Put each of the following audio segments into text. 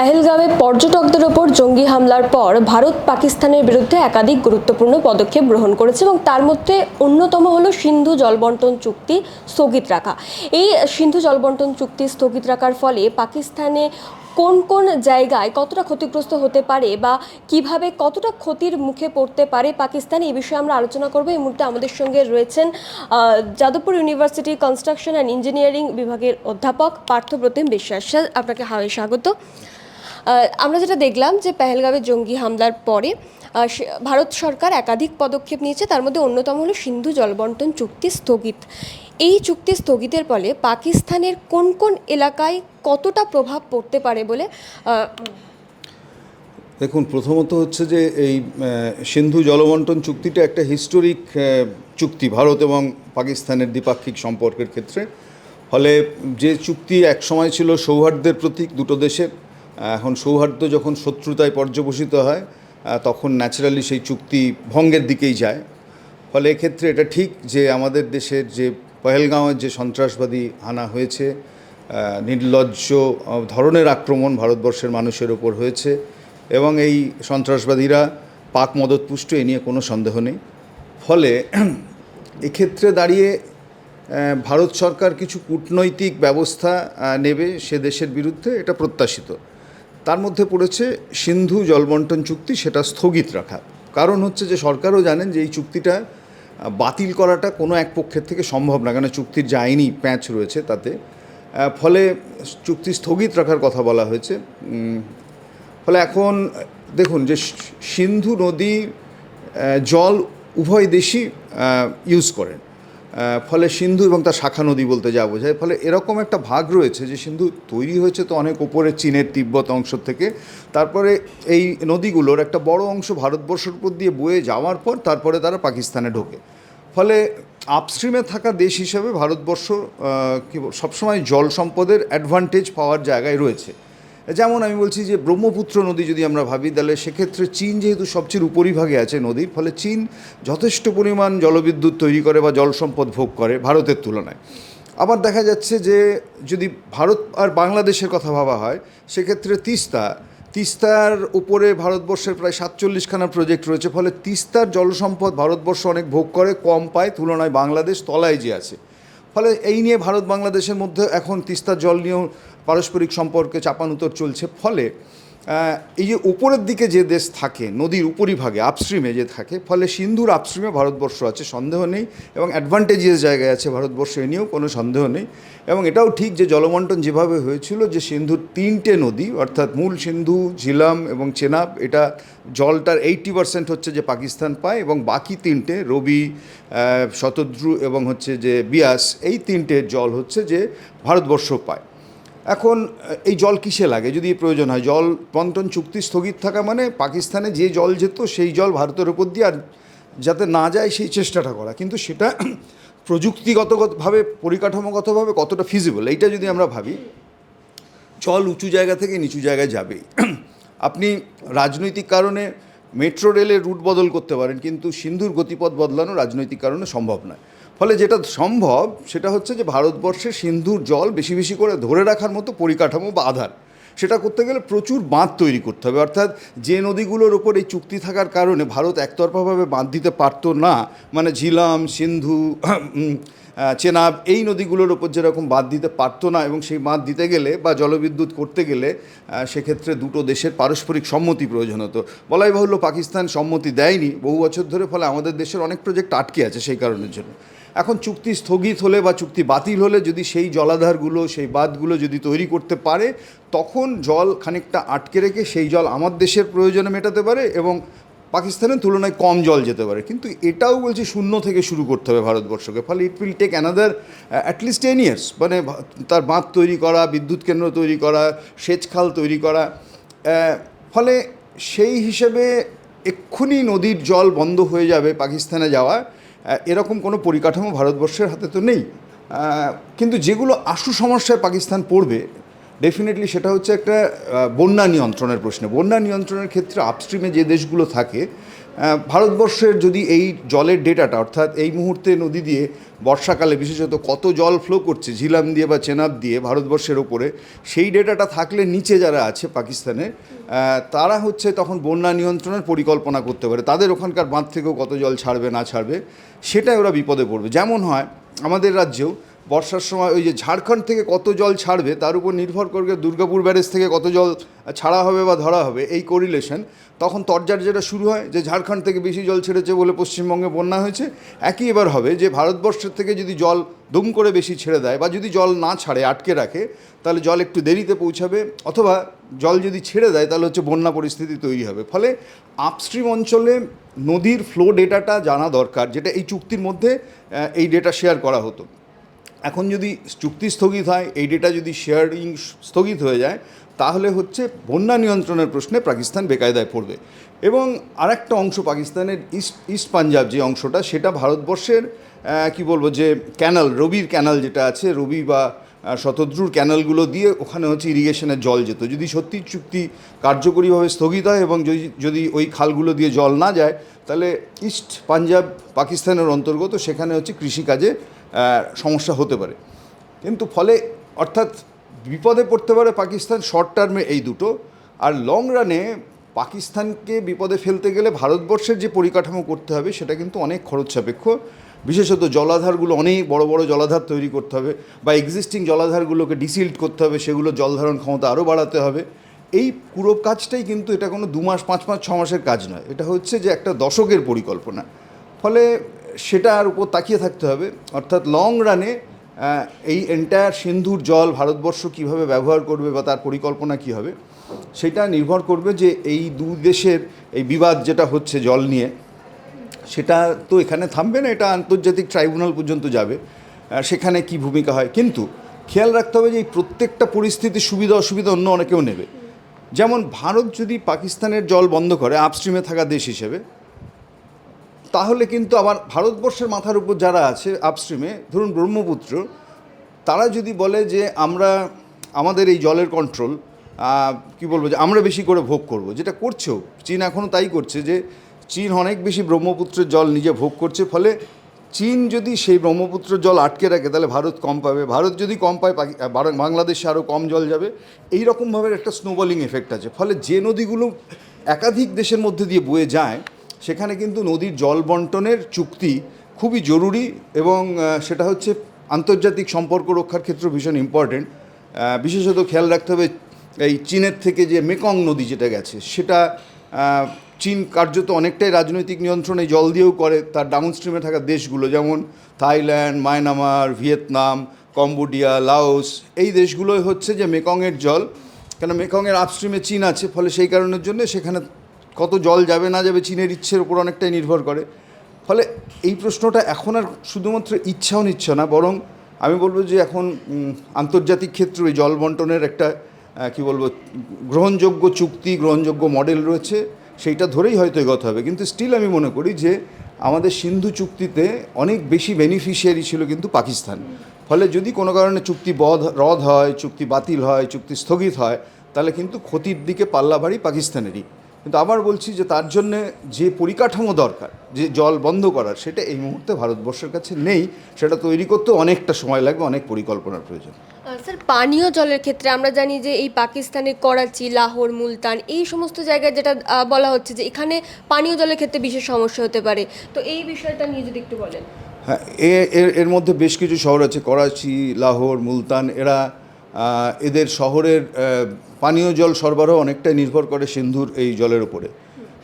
পেহেলগাঁওয়ে পর্যটকদের ওপর জঙ্গি হামলার পর ভারত পাকিস্তানের বিরুদ্ধে একাধিক গুরুত্বপূর্ণ পদক্ষেপ গ্রহণ করেছে এবং তার মধ্যে অন্যতম হলো সিন্ধু জলবন্টন চুক্তি স্থগিত রাখা। এই সিন্ধু জলবন্টন চুক্তি স্থগিত রাখার ফলে পাকিস্তানে কোন কোন জায়গায় কতটা ক্ষতিগ্রস্ত হতে পারে বা কীভাবে কতটা ক্ষতির মুখে পড়তে পারে পাকিস্তান, এই বিষয়ে আমরা আলোচনা করব। এই মুহূর্তে আমাদের সঙ্গে রয়েছেন Jadavpur university construction and engineering বিভাগের অধ্যাপক পার্থপ্রতিম বিশ্বাস। আপনাকে হাওয়াই স্বাগত। আমরা যেটা দেখলাম যে পেহেলগাঁওয়ে জঙ্গি হামলার পরে ভারত সরকার একাধিক পদক্ষেপ নিয়েছে, তার মধ্যে অন্যতম হলো সিন্ধু জলবন্টন চুক্তি স্থগিত। এই চুক্তি স্থগিতের ফলে পাকিস্তানের কোন কোন এলাকায় কতটা প্রভাব পড়তে পারে বলে দেখুন, প্রথমত হচ্ছে যে এই সিন্ধু জলবন্টন চুক্তিটা একটা হিস্টোরিক চুক্তি ভারত এবং পাকিস্তানের দ্বিপাক্ষিক সম্পর্কের ক্ষেত্রে। ফলে যে চুক্তি এক সময় ছিল সৌহার্দ্যের প্রতীক দুটো দেশের এখন সৌহার্দ্য যখন শত্রুতায় পর্যবসিত হয় তখন ন্যাচারালি সেই চুক্তি ভঙ্গের দিকেই যায়। ফলে এক্ষেত্রে এটা ঠিক যে আমাদের দেশের যে পহেলগাঁওয়ের যে সন্ত্রাসবাদী হানা হয়েছে নির্লজ্জ ধরনের আক্রমণ ভারতবর্ষের মানুষের ওপর হয়েছে এবং এই সন্ত্রাসবাদীরা পাক মদতপুষ্ট এ নিয়ে কোনো সন্দেহ নেই। ফলে এক্ষেত্রে দাঁড়িয়ে ভারত সরকার কিছু কূটনৈতিক ব্যবস্থা নেবে সে দেশের বিরুদ্ধে, এটা প্রত্যাশিত। তার মধ্যে পড়েছে সিন্ধু জলবন্টন চুক্তি, সেটা স্থগিত রাখা। কারণ হচ্ছে যে সরকারও জানেন যে এই চুক্তিটা বাতিল করাটা কোনো এক পক্ষের থেকে সম্ভব না, কেন চুক্তির যে আইনি প্যাঁচ রয়েছে তাতে। ফলে চুক্তি স্থগিত রাখার কথা বলা হয়েছে। ফলে এখন, দেখুন যে সিন্ধু নদী জল উভয় দেশই ইউজ করেন। ফলে সিন্ধু এবং তার শাখা নদী বলতে যা বোঝায়। ফলে এরকম একটা ভাগ রয়েছে যে সিন্ধু তৈরি হয়েছে তো অনেক ওপরে চীনের তিব্বত অংশ থেকে। তারপরে এই নদীগুলোর একটা বড় অংশ ভারতবর্ষের উপর দিয়ে বয়ে যাওয়ার পর তারপরে তারা পাকিস্তানে ঢোকে। ফলে আপস্ট্রিমে থাকা দেশ হিসেবে ভারতবর্ষ সবসময় জল সম্পদের অ্যাডভান্টেজ পাওয়ার জায়গায় রয়েছে। যেমন আমি বলছি যে ব্রহ্মপুত্র নদী যদি আমরা ভাবি, তাহলে সেক্ষেত্রে চীন যেহেতু সবচেয়ে উপরিভাগে আছে নদীর, ফলে চীন যথেষ্ট পরিমাণ জলবিদ্যুৎ তৈরি করে বা জল সম্পদ ভোগ করে ভারতের তুলনায়। আবার দেখা যাচ্ছে যে যদি ভারত আর বাংলাদেশের কথা ভাবা হয়, সেক্ষেত্রে তিস্তা, তিস্তার উপরে ভারতবর্ষের প্রায় সাতচল্লিশখানা প্রজেক্ট রয়েছে, ফলে তিস্তার জলসম্পদ ভারতবর্ষ অনেক ভোগ করে, কম পায়, তুলনায় বাংলাদেশ তলায় যে আছে। ফলে এই নিয়ে ভারত বাংলাদেশের মধ্যে এখন তিস্তার জল নিয়েও পারস্পরিক সম্পর্কে চাপানুতর চলছে। ফলে এই যে উপরের দিকে যে দেশ থাকে, নদীর উপরিভাগে আপস্ট্রিমে যে থাকে, ফলে সিন্ধুর আপস্ট্রিমে ভারতবর্ষ আছে, সন্দেহ নেই। এবং অ্যাডভান্টেজিয়াস জায়গায় আছে ভারতবর্ষ, এ নিয়েও কোনো সন্দেহ নেই। এবং এটাও ঠিক যে জলবন্টন যেভাবে হয়েছিল, যে সিন্ধুর তিনটে নদী, অর্থাৎ মূল সিন্ধু, ঝিলাম এবং চেনাব, এটা জলটার এইটটি পার্সেন্ট হচ্ছে যে পাকিস্তান পায় এবং বাকি তিনটে, রবি শতদ্রু এবং হচ্ছে যে বিয়াস, এই তিনটে জল হচ্ছে যে ভারতবর্ষ পায়। এখন এই জল কিসে লাগে? যদি প্রয়োজন হয়, জল বন্টন চুক্তি স্থগিত থাকা মানে পাকিস্তানে যে জল যেত, সেই জল ভারতের ওপর দিয়ে আর যাতে না যায়, সেই চেষ্টাটা করা। কিন্তু সেটা প্রযুক্তিগতভাবে, পরিকাঠামোগতভাবে কতটা ফিজিবল এইটা যদি আমরা ভাবি, জল উঁচু জায়গা থেকে নিচু জায়গায় যাবেই আপনি রাজনৈতিক কারণে মেট্রো রেলের রুট বদল করতে পারেন, কিন্তু সিন্ধুর গতিপথ বদলানো রাজনৈতিক কারণে সম্ভব নয়। ফলে যেটা সম্ভব, সেটা হচ্ছে যে ভারতবর্ষে সিন্ধুর জল বেশি বেশি করে ধরে রাখার মতো পরিকাঠামো বা আধার। সেটা করতে গেলে প্রচুর বাঁধ তৈরি করতে হবে। অর্থাৎ যে নদীগুলোর ওপর এই চুক্তি থাকার কারণে ভারত একতরফাভাবে বাঁধ দিতে পারতো না মানে ঝিলাম, সিন্ধু চেনাব, এই নদীগুলোর ওপর যেরকম বাঁধ দিতে পারতো না এবং সেই বাঁধ দিতে গেলে বা জলবিদ্যুৎ করতে গেলে সেক্ষেত্রে দুটো দেশের পারস্পরিক সম্মতি প্রয়োজন হতো। বলাই বাহুল্য পাকিস্তান সম্মতি দেয়নি। বহু বছর ধরে ফলে আমাদের দেশের অনেক প্রজেক্ট আটকে আছে সেই কারণের জন্য। এখন চুক্তি স্থগিত হলে বা চুক্তি বাতিল হলে যদি সেই জলাধারগুলো, সেই বাঁধগুলো যদি তৈরি করতে পারে, তখন জল খানিকটা আটকে রেখে সেই জল আমার দেশের প্রয়োজনে মেটাতে পারে এবং পাকিস্তানের তুলনায় কম জল যেতে পারে। কিন্তু এটাও বলছি শূন্য থেকে শুরু করতে হবে ভারতবর্ষকে। ফলে it will take another at least ten years মানে তার বাঁধ তৈরি করা, বিদ্যুৎ কেন্দ্র তৈরি করা, সেচ খাল তৈরি করা ফলে সেই হিসেবে এক্ষুনি নদীর জল বন্ধ হয়ে যাবে পাকিস্তানে যাওয়া এরকম কোনো পরিকাঠামো ভারতবর্ষের হাতে তো নেই। কিন্তু যেগুলো আশু সমস্যায় পাকিস্তান পড়বে ডেফিনেটলি সেটা হচ্ছে একটা বন্যা নিয়ন্ত্রণের প্রশ্ন। বন্যা নিয়ন্ত্রণের ক্ষেত্রে আপস্ট্রিমে যে দেশগুলো থাকে ভারতবর্ষের যদি এই জলের ডেটাটা অর্থাৎ এই মুহূর্তে নদী দিয়ে বর্ষাকালে বিশেষত কত জল ফ্লো করছে, ঝিলাম দিয়ে বা চেনাব দিয়ে ভারতবর্ষের ওপরে, সেই ডেটাটা থাকলে নিচে যারা আছে পাকিস্তানে তারা হচ্ছে তখন বন্যা নিয়ন্ত্রণের পরিকল্পনা করতে পারে। তাদের ওখানকার বাঁধ থেকেও কত জল ছাড়বে, না ছাড়বে, সেটাই ওরা বিপদে পড়বে। যেমন হয় আমাদের রাজ্যেও বর্ষার সময় ওই যে ঝাড়খণ্ড থেকে কত জল ছাড়বে, তার উপর নির্ভর করবে দুর্গাপুর ব্যারেজ থেকে কত জল ছাড়া হবে বা ধরা হবে, এই কোরিলেশন তখন তরজার যেটা শুরু হয় যে ঝাড়খণ্ড থেকে বেশি জল ছেড়েছে বলে পশ্চিমবঙ্গে বন্যা হয়েছে, একই এবার হবে যে ভারতবর্ষের থেকে যদি জল দুম করে বেশি ছেড়ে দেয় বা যদি জল না ছাড়ে, আটকে রাখে, তাহলে জল একটু দেরিতে পৌঁছাবে, অথবা জল যদি ছেড়ে দেয়, তাহলে হচ্ছে বন্যা পরিস্থিতি তৈরি হবে। ফলে আপস্ট্রিম অঞ্চলে নদীর ফ্লো ডেটাটা জানা দরকার, যেটা এই চুক্তির মধ্যে এই ডেটা শেয়ার করা হতো। এখন যদি চুক্তি স্থগিত হয়, এই ডেটা যদি শেয়ারিং স্থগিত হয়ে যায়, তাহলে হচ্ছে বন্যা নিয়ন্ত্রণের প্রশ্নে পাকিস্তান বেকায়দায় পড়বে। এবং আরেকটা অংশ পাকিস্তানের ইস্ট ইস্ট পাঞ্জাব যে অংশটা, সেটা ভারতবর্ষের কি বলব, যে ক্যানাল রবির ক্যানাল যেটা আছে, রবি বা শতদ্রুর ক্যানালগুলো দিয়ে ওখানে হচ্ছে ইরিগেশনের জল যেত। যদি সত্যি চুক্তি কার্যকরীভাবে স্থগিত হয় এবং যদি যদি ওই খালগুলো দিয়ে জল না যায়, তাহলে ইস্ট পাঞ্জাব পাকিস্তানের অন্তর্গত সেখানে হচ্ছে কৃষিকাজে সমস্যা হতে পারে। কিন্তু ফলে অর্থাৎ বিপদে পড়তে পারে পাকিস্তান শর্ট টার্মে এই দুটো। আর লং রানে পাকিস্তানকে বিপদে ফেলতে গেলে ভারতবর্ষের যে পরিকাঠামো করতে হবে, সেটা কিন্তু অনেক খরচ সাপেক্ষ বিশেষত জলাধারগুলো অনেক বড় বড় জলাধার তৈরি করতে হবে বা এক্সিস্টিং জলাধারগুলোকে ডিসিল্ড করতে হবে, সেগুলো জল ধারণ ক্ষমতা আরও বাড়াতে হবে। এই পুরো কাজটাই কিন্তু এটা কোনো দু মাস, পাঁচ মাস, ছ মাসের কাজ নয়। এটা হচ্ছে যে একটা দশকের পরিকল্পনা। ফলে সেটার উপর তাকিয়ে থাকতে হবে। অর্থাৎ লং রানে এই এন্টায়ার সিন্ধুর জল ভারতবর্ষ কীভাবে ব্যবহার করবে বা তার পরিকল্পনা কী হবে, সেটা নির্ভর করবে যে এই দু দেশের এই বিবাদ যেটা হচ্ছে জল নিয়ে, সেটা তো এখানে থামবে না, এটা আন্তর্জাতিক ট্রাইব্যুনাল পর্যন্ত যাবে সেখানে কি ভূমিকা হয়। কিন্তু খেয়াল রাখতে হবে যে এই প্রত্যেকটা পরিস্থিতির সুবিধা অসুবিধা অন্য অনেকেও নেবে। যেমন ভারত যদি পাকিস্তানের জল বন্ধ করে আপস্ট্রিমে থাকা দেশ হিসেবে তাহলে কিন্তু আবার ভারতবর্ষের মাথার উপর যারা আছে আপস্ট্রিমে ধরুন ব্রহ্মপুত্র, তারা যদি বলে যে আমরা, আমাদের এই জলের কন্ট্রোল কি বলব যে আমরা বেশি করে ভোগ করব, যেটা করছেও, চীন এখনও তাই করছে যে চীন অনেক বেশি ব্রহ্মপুত্রের জল নিজে ভোগ করছে, ফলে চীন যদি সেই ব্রহ্মপুত্রের জল আটকে রাখে, তাহলে ভারত কম পাবে। ভারত যদি কম পায় বাংলাদেশে আরও কম জল যাবে। এই রকমভাবে একটা স্নোবলিং এফেক্ট আছে, ফলে যে নদীগুলো একাধিক দেশের মধ্যে দিয়ে বয়ে যায় সেখানে কিন্তু নদীর জল বন্টনের চুক্তি খুবই জরুরি এবং সেটা হচ্ছে আন্তর্জাতিক সম্পর্ক রক্ষার ক্ষেত্রে ভীষণ ইম্পর্টেন্ট বিশেষত খেয়াল রাখতে হবে এই চীনের থেকে যে মেকং নদী যেটা গেছে, সেটা চীন কার্যত অনেকটাই রাজনৈতিক নিয়ন্ত্রণে জল দিয়েও করে, তার ডাউন স্ট্রিমে থাকা দেশগুলো যেমন Thailand, Myanmar, Vietnam, Cambodia, Laos, এই দেশগুলোই হচ্ছে যে মেকংয়ের জল। কেন মেকংয়ের আপস্ট্রিমে চীন আছে, ফলে সেই কারণের জন্য সেখানে কত জল যাবে না যাবে চীনের ইচ্ছের উপর অনেকটাই নির্ভর করে। ফলে এই প্রশ্নটা এখন আর শুধুমাত্র ইচ্ছা অনিচ্ছা না, বরং আমি বলব যে এখন আন্তর্জাতিক ক্ষেত্রে ওই জল বন্টনের একটা কি বলব, গ্রহণযোগ্য চুক্তি, গ্রহণযোগ্য মডেল রয়েছে, সেইটা ধরেই হয়তো এগোতে হবে। কিন্তু স্টিল আমি মনে করি যে আমাদের সিন্ধু চুক্তিতে অনেক বেশি বেনিফিশিয়ারি ছিল কিন্তু পাকিস্তান। ফলে যদি কোনো কারণে চুক্তি বধ, রদ হয়, চুক্তি বাতিল হয়, চুক্তি স্থগিত হয়, তাহলে কিন্তু ক্ষতির দিকে পাল্লা ভারী পাকিস্তানেরই। কিন্তু আবার বলছি যে তার জন্য যে পরিকাঠামো দরকার যে জল বন্ধ করার সেটা এই মুহূর্তে ভারতবর্ষের কাছে নেই। সেটা তৈরি করতে অনেকটা সময় লাগবে অনেক পরিকল্পনার প্রয়োজন। স্যার পানীয় জলের ক্ষেত্রে আমরা জানি যে এই পাকিস্তানের করাচি লাহোর মুলতান এই সমস্ত জায়গায় যেটা বলা হচ্ছে যে এখানে পানীয় জলের ক্ষেত্রে বিশেষ সমস্যা হতে পারে। তো এই বিষয়টা নিয়ে যদি একটু বলেন। হ্যাঁ এর এর মধ্যে বেশ কিছু শহর আছে করাচি লাহোর মুলতান এরা এদের শহরের পানীয় জল সরবরাহ অনেকটাই নির্ভর করে সিন্ধুর এই জলের উপরে।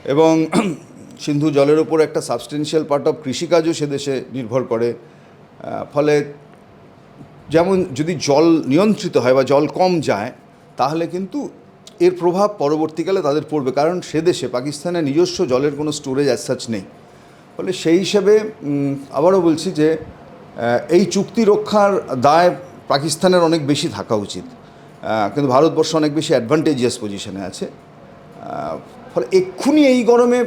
এবং সিন্ধু জলের উপর একটা সাবস্টেন্সিয়াল পার্ট অফ কৃষিকাজও সে দেশে নির্ভর করে। ফলে যেমন যদি জল নিয়ন্ত্রিত হয় বা জল কম যায়, তাহলে কিন্তু এর প্রভাব পরবর্তীকালে তাদের পড়বে। কারণ সে দেশে পাকিস্তানের নিজস্ব জলের কোনো স্টোরেজ অ্যাজ সাচ নেই। ফলে সেই হিসাবে আবারও বলছি যে এই চুক্তি রক্ষার দায় পাকিস্তানের অনেক বেশি থাকা উচিত। কিন্তু ভারতবর্ষ অনেক বেশি অ্যাডভান্টেজিয়াস পজিশনে আছে। ফলে এক্ষুনি এই গরমে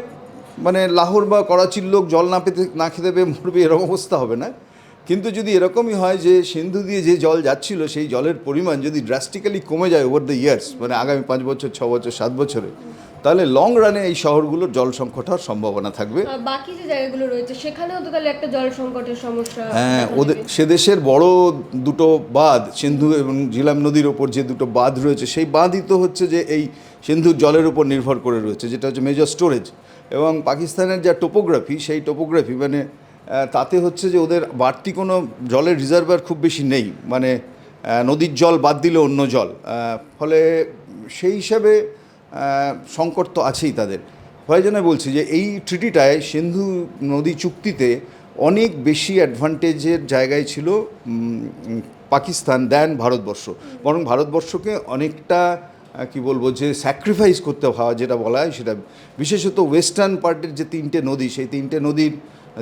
মানে লাহোর বা করাচির লোক জল না পেতে, না খেতে পেয়ে মরবে এরকম অবস্থা হবে না। কিন্তু যদি এরকমই হয় যে সিন্ধু দিয়ে যে জল যাচ্ছিল সেই জলের পরিমাণ যদি ড্রাস্টিক্যালি কমে যায় ওভার দ্য ইয়ার্স মানে আগামী পাঁচ বছর ছ বছর সাত বছরে তাহলে লং রানে এই শহরগুলোর জল সংকট হওয়ার সম্ভাবনা থাকবে। বাকি যে জায়গাগুলো রয়েছে সেখানেও তো তাহলে একটা জল সংকটের সমস্যা হ্যাঁ ওদের সে দেশের বড় দুটো বাঁধ সিন্ধু এবং ঝিলাম নদীর ওপর যে দুটো বাঁধ রয়েছে সেই বাঁধই তো হচ্ছে যে এই সিন্ধুর জলের উপর নির্ভর করে রয়েছে যেটা হচ্ছে মেজর স্টোরেজ এবং পাকিস্তানের যা টোপোগ্রাফি সেই টোপোগ্রাফি মানে তাতে হচ্ছে যে ওদের বাড়তি কোনো জলের রিজার্ভার খুব বেশি নেই। মানে নদীর জল বাদ দিলে অন্য জল। ফলে সেই হিসাবে সংকট তো আছেই তাদের। হয় জন্য বলছি যে এই ট্রিটিটায় সিন্ধু নদী চুক্তিতে অনেক বেশি অ্যাডভান্টেজের জায়গায় ছিল পাকিস্তান দেন ভারতবর্ষ। বরং ভারতবর্ষকে অনেকটা কি বলব, যে স্যাক্রিফাইস করতে হওয়া, যেটা বলা হয় সেটা। বিশেষত ওয়েস্টার্ন পার্টের যে তিনটে নদী, সেই তিনটে নদীর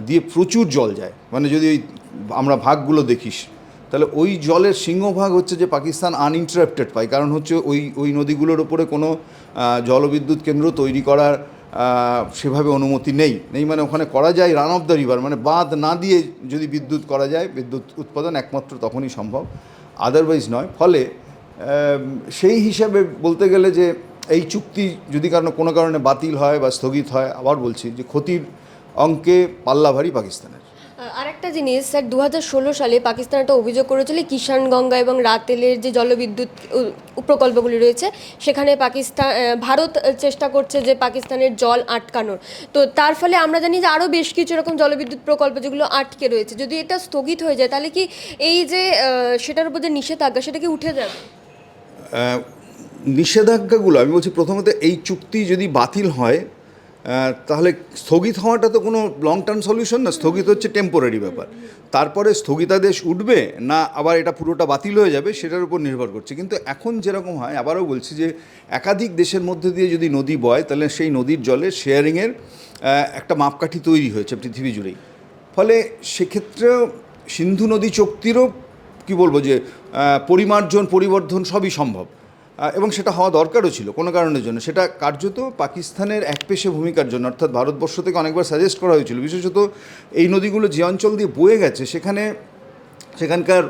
দিয়ে প্রচুর জল যায়। মানে যদি ওই আমরা ভাগগুলো দেখিস, তাহলে ওই জলের সিংহভাগ হচ্ছে যে পাকিস্তান আনইন্টারাপ্টেড পায়। কারণ হচ্ছে ওই ওই নদীগুলোর ওপরে কোনো জলবিদ্যুৎ কেন্দ্র তৈরি করার সেভাবে অনুমতি নেই। নেই মানে ওখানে করা যায় রান অফ দ্য রিভার মানে বাঁধ না দিয়ে যদি বিদ্যুৎ করা যায়, বিদ্যুৎ উৎপাদন একমাত্র তখনই সম্ভব। আদারওয়াইজ নয়। ফলে সেই হিসাবে বলতে গেলে যে এই চুক্তি যদি কারণে কোনো কারণে বাতিল হয় বা স্থগিত হয়, আবার বলছি যে ক্ষতির অঙ্কে পাল্লা ভারী পাকিস্তানের। আরেকটা জিনিস স্যার দু হাজার ষোলো সালে পাকিস্তান একটা অভিযোগ করেছিল কিষানগঙ্গা এবং রাতেলের যে জলবিদ্যুৎ প্রকল্পগুলি রয়েছে সেখানে পাকিস্তান ভারত চেষ্টা করছে যে পাকিস্তানের জল আটকানোর। তো তার ফলে আমরা জানি যে আরও বেশ কিছু এরকম জলবিদ্যুৎ প্রকল্প যেগুলো আটকে রয়েছে। যদি এটা স্থগিত হয়ে যায় তাহলে কি এই যে সেটার উপর যে নিষেধাজ্ঞা সেটা কি উঠে যাবে? নিষেধাজ্ঞাগুলো আমি বলছি প্রথমত এই চুক্তি যদি বাতিল হয় তাহলে স্থগিত হওয়াটা তো কোনো লং টার্ম সলিউশন না, স্থগিত হচ্ছে টেম্পোরারি ব্যাপার। তারপরে স্থগিতাদেশ উঠবে না আবার এটা পুরোটা বাতিল হয়ে যাবে, সেটার উপর নির্ভর করছে। কিন্তু এখন যেরকম হয়, আবারও বলছি যে একাধিক দেশের মধ্যে দিয়ে যদি নদী বয়, তাহলে সেই নদীর জলে শেয়ারিংয়ের একটা মাপকাঠি তৈরি হয়েছে পৃথিবী জুড়েই। ফলে সেক্ষেত্রেও সিন্ধু নদী চুক্তিরও, কি বলব যে পরিমার্জন, পরিবর্ধন সবই সম্ভব। এবং সেটা হওয়া দরকারও ছিল কোনো কারণের জন্য। সেটা কার্যত পাকিস্তানের একপেশে ভূমিকার জন্য, অর্থাৎ ভারতবর্ষ থেকে অনেকবার সাজেস্ট করা হয়েছিল। বিশেষত এই নদীগুলো যে অঞ্চল দিয়ে বয়ে গেছে, সেখানে সেখানকার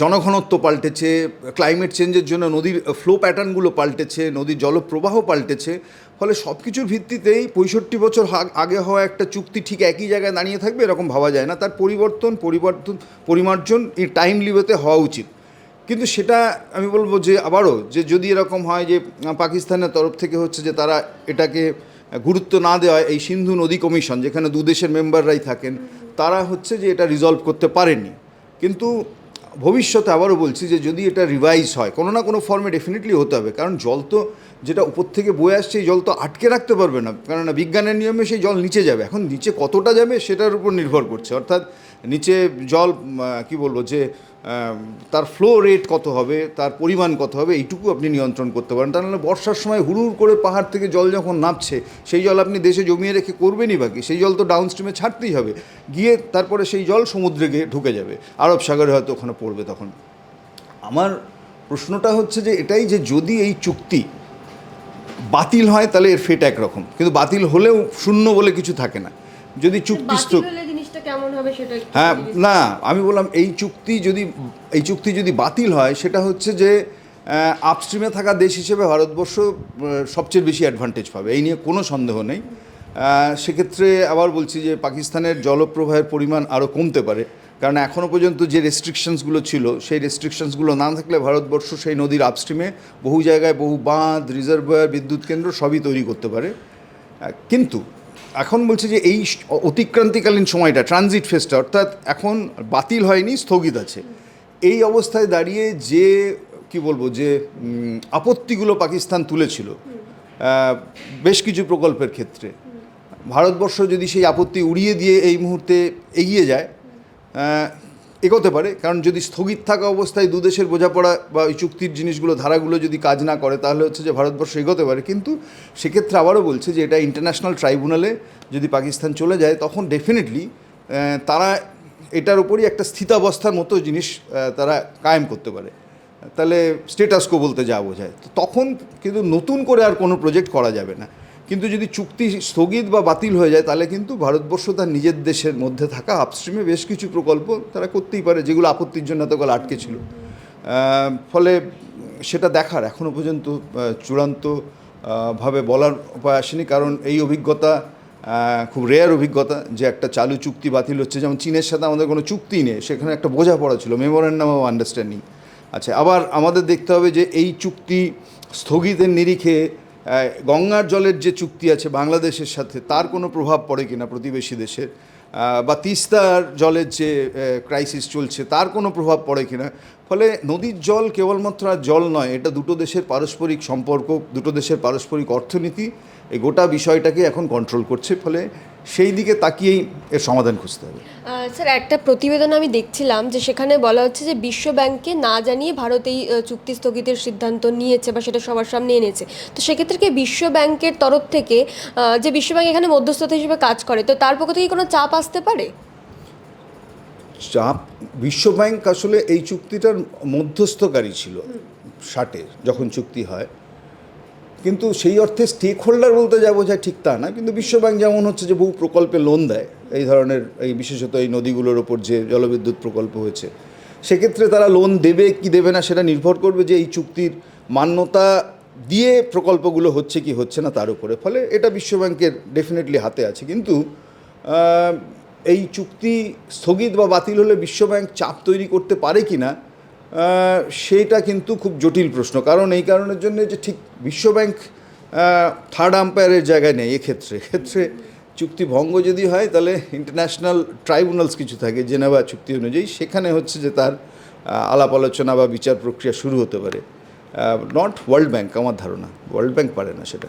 জনঘনত্ব পাল্টেছে ক্লাইমেট চেঞ্জের জন্য নদীর ফ্লো প্যাটার্নগুলো পাল্টেছে, নদীর জলপ্রবাহ পাল্টেছে, ফলে সব কিছুর ভিত্তিতেই পঁয়ষট্টি বছর আগে হওয়া একটা চুক্তি ঠিক একই জায়গায় দাঁড়িয়ে থাকবে এরকম ভাবা যায় না। তার পরিবর্তন পরিবর্তন, পরিমার্জন এই টাইম লিমিটে হওয়া উচিত। কিন্তু সেটা আমি বলব যে আবারও, যে যদি এরকম হয় যে পাকিস্তানের তরফ থেকে হচ্ছে যে তারা এটাকে গুরুত্ব না দেওয়ায় এই সিন্ধু নদী কমিশন, যেখানে দু দেশের মেম্বাররাই থাকেন, তারা হচ্ছে যে এটা রিজলভ করতে পারেনি। কিন্তু ভবিষ্যতে আবারও বলছি যে যদি এটা রিভাইজ হয়, কোনো না কোনো ফর্মে ডেফিনেটলি হতে হবে। কারণ জল তো যেটা উপর থেকে বয়ে আসছে, এই জল তো আটকে রাখতে পারবে না। কেননা বিজ্ঞানের নিয়মে সেই জল নিচে যাবে। এখন নিচে কতটা যাবে, সেটার উপর নির্ভর করছে। অর্থাৎ নিচে জল কি বলব যে তার ফ্লো রেট কত হবে তার পরিমাণ কত হবে এইটুকু আপনি নিয়ন্ত্রণ করতে পারেন। তা নাহলে বর্ষার সময় হুড়ুর করে পাহাড় থেকে জল যখন নামছে সেই জল আপনি দেশে জমিয়ে রেখে করবেনই বাকি সেই জল তো ডাউন স্ট্রিমে ছাড়তেই হবে। গিয়ে তারপরে সেই জল সমুদ্রে গিয়ে ঢুকে যাবে। আরব সাগরে হয়তো ওখানে পড়বে তখন। আমার প্রশ্নটা হচ্ছে যে এটাই যে যদি এই চুক্তি বাতিল হয় তাহলে এর ফেট একরকম। কিন্তু বাতিল হলেও শূন্য বলে কিছু থাকে না। যদি চুক্তি কেমন হবে সেটা হ্যাঁ না আমি বললাম এই চুক্তি যদি এই চুক্তি যদি বাতিল হয় সেটা হচ্ছে যে আপস্ট্রিমে থাকা দেশ হিসেবে ভারতবর্ষ সবচেয়ে বেশি অ্যাডভান্টেজ পাবে। এই নিয়ে কোনো সন্দেহ নেই। সেক্ষেত্রে আবার বলছি যে পাকিস্তানের জলপ্রবাহের পরিমাণ আরও কমতে পারে। কারণ এখনও পর্যন্ত যে রেস্ট্রিকশনসগুলো ছিল সেই রেস্ট্রিকশনসগুলো না থাকলে ভারতবর্ষ সেই নদীর আপস্ট্রিমে বহু জায়গায় বহু বাঁধ রিজার্ভার বিদ্যুৎ কেন্দ্র সবই তৈরি করতে পারে। কিন্তু এখন বলছে যে এই অতিক্রান্তিকালীন সময়টা ট্রানজিট ফেসটা অর্থাৎ এখন বাতিল হয়নি, স্থগিত আছে। এই অবস্থায় দাঁড়িয়ে যে, কি বলব, যে আপত্তিগুলো পাকিস্তান তুলেছিল বেশ কিছু প্রকল্পের ক্ষেত্রে। ভারতবর্ষ যদি সেই আপত্তি উড়িয়ে দিয়ে এই মুহূর্তে এগিয়ে যায় এগোতে পারে। কারণ যদি স্থগিত থাকা অবস্থায় দু দেশের বোঝাপড়া বা ওই চুক্তির জিনিসগুলো, ধারাগুলো যদি কাজ না করে, তাহলে হচ্ছে যে ভারতবর্ষ এগোতে পারে। কিন্তু সেক্ষেত্রে আবারও বলছে যে এটা ইন্টারন্যাশনাল ট্রাইব্যুনালে যদি পাকিস্তান চলে যায়, তখন ডেফিনেটলি তারা এটার উপরই একটা স্থিতাবস্থার মতো জিনিস তারা কায়েম করতে পারে। তাহলে স্টেটাসকো বলতে যা বোঝায়। তখন কিন্তু নতুন করে আর কোনো প্রজেক্ট করা যাবে না। কিন্তু যদি চুক্তি স্থগিত বা বাতিল হয়ে যায়, তাহলে কিন্তু ভারতবর্ষ তার নিজের দেশের মধ্যে থাকা আপস্ট্রিমে বেশ কিছু প্রকল্প তারা করতেই পারে, যেগুলো আপত্তির জন্য এতকাল আটকে ছিল। ফলে সেটা দেখার এখনও পর্যন্ত চূড়ান্ত ভাবে বলার উপায় আসেনি। কারণ এই অভিজ্ঞতা খুব রেয়ার অভিজ্ঞতা যে একটা চালু চুক্তি বাতিল হচ্ছে। যেমন চীনের সাথে আমাদের কোনো চুক্তি নেই, সেখানে একটা বোঝাপড়া ছিল মেমোরেন্ডাম অফ আন্ডারস্ট্যান্ডিং আচ্ছা আবার আমাদের দেখতে হবে যে এই চুক্তি স্থগিতের নিরিখে গঙ্গার জলের যে চুক্তি আছে বাংলাদেশের সাথে, তার কোনো প্রভাব পড়ে কিনা প্রতিবেশী দেশের? বা তিস্তার জলের যে ক্রাইসিস চলছে, তার কোনো প্রভাব পড়ে কিনা? ফলে নদীর জল কেবলমাত্র আর জল নয়, এটা দুটো দেশের পারস্পরিক সম্পর্ক, দুটো দেশের পারস্পরিক অর্থনীতি, এই গোটা বিষয়টাকে এখন কন্ট্রোল করছে। ফলে সেই দিকে তাকিয়েই এর সমাধান খুঁজতে হবে। স্যার একটা প্রতিবেদন আমি দেখছিলাম যে সেখানে বলা হচ্ছে যে বিশ্ব ব্যাংককে না জানিয়ে ভারত এই চুক্তি স্থগিতের সিদ্ধান্ত নিয়েছে বা সেটা সবার সামনে এনেছে। তো সেক্ষেত্রে কি বিশ্ব ব্যাংকের তরফ থেকে যে বিশ্ব ব্যাংক এখানে মধ্যস্থতা হিসেবে কাজ করে তো তার পক্ষ থেকে কোনো চাপ আসতে পারে? চাপ বিশ্ব ব্যাংক আসলে এই চুক্তিটার মধ্যস্থকারী ছিল ষাটের যখন চুক্তি হয়। কিন্তু সেই অর্থে স্টেক হোল্ডার বলতে যাব যায় ঠিক তা না, কিন্তু বিশ্বব্যাংক যেমন হচ্ছে যে বহু প্রকল্পে লোন দেয়, এই ধরনের এই বিশেষত এই নদীগুলোর ওপর যে জলবিদ্যুৎ প্রকল্প হয়েছে, সেক্ষেত্রে তারা লোন দেবে কি দেবে না সেটা নির্ভর করবে যে এই চুক্তির মান্যতা দিয়ে প্রকল্পগুলো হচ্ছে কি হচ্ছে না তার উপরে, ফলে এটা বিশ্বব্যাংকের ডেফিনেটলি হাতে আছে। কিন্তু এই চুক্তি স্থগিত বা বাতিল হলে বিশ্বব্যাংক চাপ তৈরি করতে পারে কি না সেইটা কিন্তু খুব জটিল প্রশ্ন। কারণ এই কারণের জন্য যে ঠিক বিশ্বব্যাংক থার্ড আম্পায়ারের জায়গায় নেই। এক্ষেত্রে এক্ষেত্রে চুক্তি ভঙ্গ যদি হয়, তাহলে ইন্টারন্যাশনাল ট্রাইব্যুনালস কিছু থাকে, জেনেভা চুক্তি অনুযায়ী। সেখানে হচ্ছে যে তার আলাপ আলোচনা বা বিচার প্রক্রিয়া শুরু হতে পারে। নট ওয়ার্ল্ড ব্যাংক আমার ধারণা। ওয়ার্ল্ড ব্যাংক পারে না সেটা।